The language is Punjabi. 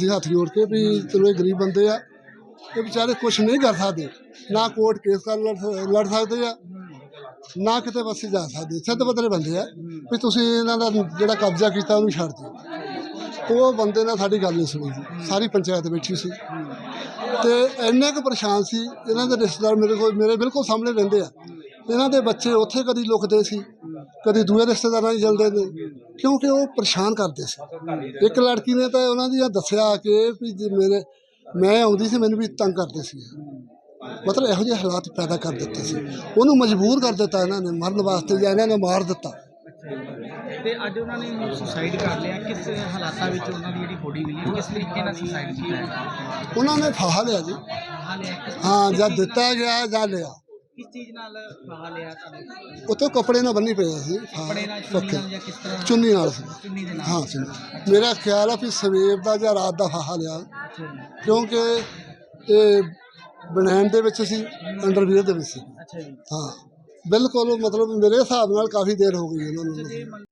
ਜੀ ਹੱਥ ਜੋੜ ਕੇ ਵੀ ਚਲੋ ਇਹ ਗਰੀਬ ਬੰਦੇ ਆ, ਇਹ ਵਿਚਾਰੇ ਕੁਝ ਨਹੀਂ ਕਰ ਸਕਦੇ। ਨਾ ਕੋਰਟ ਕੇਸ ਕਰ ਲੜ ਲੜ ਸਕਦੇ ਆ, ਨਾ ਕਿਤੇ ਪਾਸੇ ਜਾ ਸਕਦੇ। ਸਿੱਧ ਪੱਧਰੇ ਬੰਦੇ ਆ ਵੀ ਤੁਸੀਂ ਇਹਨਾਂ ਦਾ ਜਿਹੜਾ ਕਬਜ਼ਾ ਕੀਤਾ ਉਹਨੂੰ ਛੱਡ ਦਿਓ। ਉਹ ਬੰਦੇ ਨੇ ਸਾਡੀ ਗੱਲ ਨਹੀਂ ਸੁਣੀ ਜੀ। ਸਾਰੀ ਪੰਚਾਇਤ ਬੈਠੀ ਸੀ। ਤੇ ਇੰਨੇ ਕੁ ਪਰੇਸ਼ਾਨ ਸੀ, ਇਹਨਾਂ ਦੇ ਰਿਸ਼ਤੇਦਾਰ ਮੇਰੇ ਕੋਲ, ਮੇਰੇ ਬਿਲਕੁਲ ਸਾਹਮਣੇ ਰਹਿੰਦੇ ਆ। ਇਹਨਾਂ ਦੇ ਬੱਚੇ ਉੱਥੇ ਕਦੀ ਲੁਕਦੇ ਸੀ। ਕਦੀ ਦੂਏ ਰਿਸ਼ਤੇਦਾਰਾਂ 'ਚ ਜਲਦੇ ਨੇ ਕਿਉਂਕਿ ਉਹ ਪਰੇਸ਼ਾਨ ਕਰਦੇ ਸੀ। ਇੱਕ ਲੜਕੀ ਨੇ ਤਾਂ ਉਹਨਾਂ ਦੀਆਂ ਦੱਸਿਆ ਕਿ ਵੀ ਜੇ ਮੇਰੇ ਮੈਂ ਆਉਂਦੀ ਸੀ ਮੈਨੂੰ ਵੀ ਤੰਗ ਕਰਦੇ ਸੀ। ਮਤਲਬ ਇਹੋ ਜਿਹੇ ਹਾਲਾਤ ਪੈਦਾ ਕਰ ਦਿੱਤੇ ਸੀ। ਉਹਨੂੰ ਮਜਬੂਰ ਕਰ ਦਿੱਤਾ ਇਹਨਾਂ ਨੇ ਮਰਨ ਵਾਸਤੇ ਜਾਂ ਇਹਨਾਂ ਨੇ ਮਾਰ ਦਿੱਤਾ। ਤੇ ਅੱਜ ਉਹਨਾਂ ਨੇ ਸੁਸਾਈਡ ਕਰ ਲਿਆ। ਕਿਸ ਹਾਲਾਤਾਂ ਵਿੱਚ ਉਹਨਾਂ ਦੀ ਜਿਹੜੀ ਬੋਡੀ ਮਿਲੀ? ਕਿਸ ਤਰੀਕੇ ਨਾਲ ਸੁਸਾਈਡ ਕੀਤਾ? ਉਹਨਾਂ ਨੇ ਫਾਹਾ ਲਿਆ ਜੀ। ਹਾਂ ਜਾਂ ਦਿੱਤਾ ਗਿਆ ਜਾਂ ਲਿਆ। ਕਿਸ ਚੀਜ਼ ਨਾਲ ਫਾਹਾ ਲਿਆ ਤੁਹਾਨੂੰ? ਉੱਥੇ ਕੱਪੜੇ ਨਾਲ ਬੰਨੀ ਪਏ ਸੀ। ਕੱਪੜੇ ਨਾਲ ਚੁੰਨੀ ਨਾਲ ਜਾਂ ਕਿਸ ਤਰ੍ਹਾਂ? ਚੁੰਨੀ ਨਾਲ ਸੀ। ਚੁੰਨੀ ਦੇ ਨਾਲ। ਹਾਂ ਚੁੰਨੀ। ਮੇਰਾ ਖਿਆਲ ਆ ਵੀ ਸਵੇਰ ਦਾ ਜਾਂ ਰਾਤ ਦਾ ਫਾਹਾ ਲਿਆ। ਕਿਉਂਕਿ ਇਹ ਬਣਾਉਣ ਦੇ ਵਿੱਚ ਸੀ ਅੰਡਰਵੀਅਰ ਦੇ ਵਿੱਚ ਸੀ। ਅੱਛਾ ਜੀ। ਹਾਂ। ਬਿਲਕੁਲ ਮਤਲਬ ਮੇਰੇ ਹਿਸਾਬ ਨਾਲ ਕਾਫੀ ਦੇਰ ਹੋ ਗਈ ਇਹਨਾਂ ਨੂੰ।